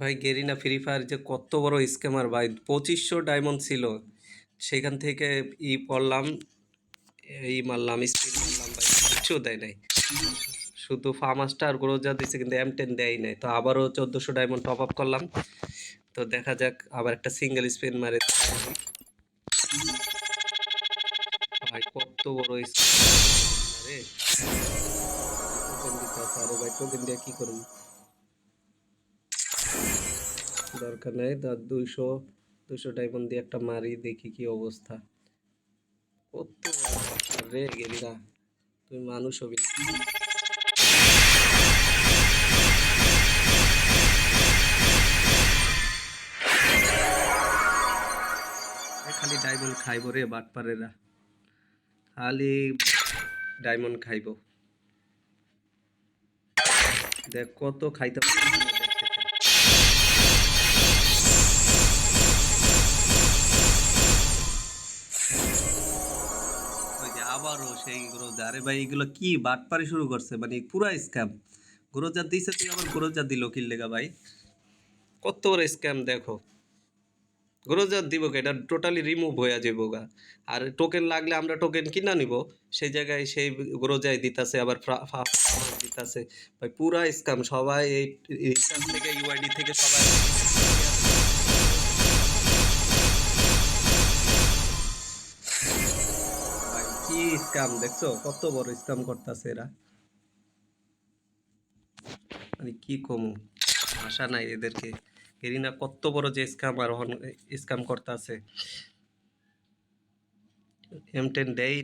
ভাই Garena free fire যে কত বড় স্ক্যামার ভাই, পঁচিশশো ডায়মন্ড ছিল। সেখান থেকে ই পড়লাম, এই মারলাম স্পিড মারলাম ভাই, কিচ্ছু দেয় নাই। শুধু ফার্মাস্টার গ্রোজা দিচ্ছে কিন্তু এম টেন দেয় নাই। তো আবারও চোদ্দোশো ডায়মন্ড টপ আপ করলাম। তো দেখা যাক, আবার একটা সিঙ্গেল স্পিন মারে। ভাই কত বড় আরে ভাই দিয়ে কি করব? দরকার নেই। তার দুইশো দুশো ডায়মন্ড দিয়ে একটা মারি, দেখি কি অবস্থা। কত রে গেলিরা তুই মানুষ হবি। খালি ডায়মন্ড খাইব রে বাটপারেরা। খালি ডায়মন্ড খাইব। দেখ কত খাইতে আবারও সেই গ্রোজা আরে ভাই, এগুলো কি বাটপারি শুরু করছে? মানে পুরা স্ক্যাম গ্রোজা দিছে, তুই আবার গ্রোজা দিল কি লেগা ভাই? কত বড় স্ক্যাম দেখো। গ্রোজার দিব এটা টোটালি রিমুভ হয়ে যাব গা। আর টোকেন লাগলে আমরা টোকেন কিনা নিব। সেই জায়গায় সেই গ্রোজায় দিতাছে, আবার দিতাছে। ভাই, পুরা স্ক্যাম সবাই এই থেকে ইউআইডি থেকে সবাই স্ক্যাম দেখছ? কত বড় স্ক্যাম করতেছে এরা। মানে কি কম? আশা নাই এদেরকে। এরিনা কত বড় যে স্ক্যাম আর স্ক্যাম করতেছে। এম টেন দেই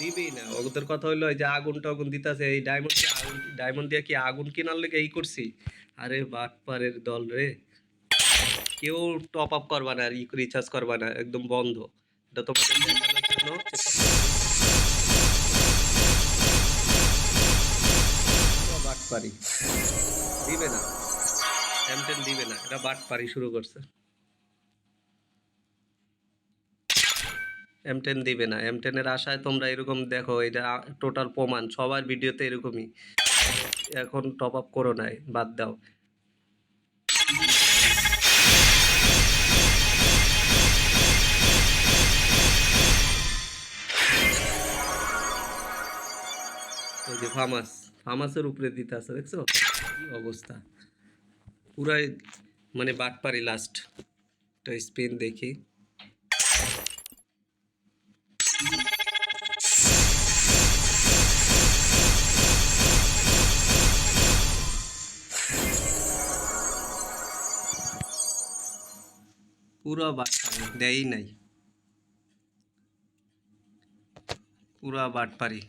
দিবেই না। ওদের কথা হইল যে আগুন টাগুন দিতেছে, এই ডায়মন্ড ডায়মন্ড দিয়ে কি আগুন কেনার লেগে এই করছি? আরে বাটপারের দল রে। কেউ টপ আপ করবা না রিচার্জ করবা না, একদম বন্ধ। এটা জন্য বাটপারি। দিবে না। এম টেন দিবে না, এটা বাটপারি শুরু করছে। এম টেন দিবে না। এম টেনের আশায় তোমরা এরকম দেখো, এটা টোটাল প্রমাণ। সবার ভিডিওতে এরকমই। এখন টপ আপ করো নাই, বাদ দাও। ওই যে ফার্মাস ফার্মাসের উপরে দিতে আছে, দেখছ? অবস্থা। পুরাই মানে বাটপারি লাস্ট একটা স্পেন দেখি। পুরো বাটপারি দেয়ই নাই পুরা বাটপারি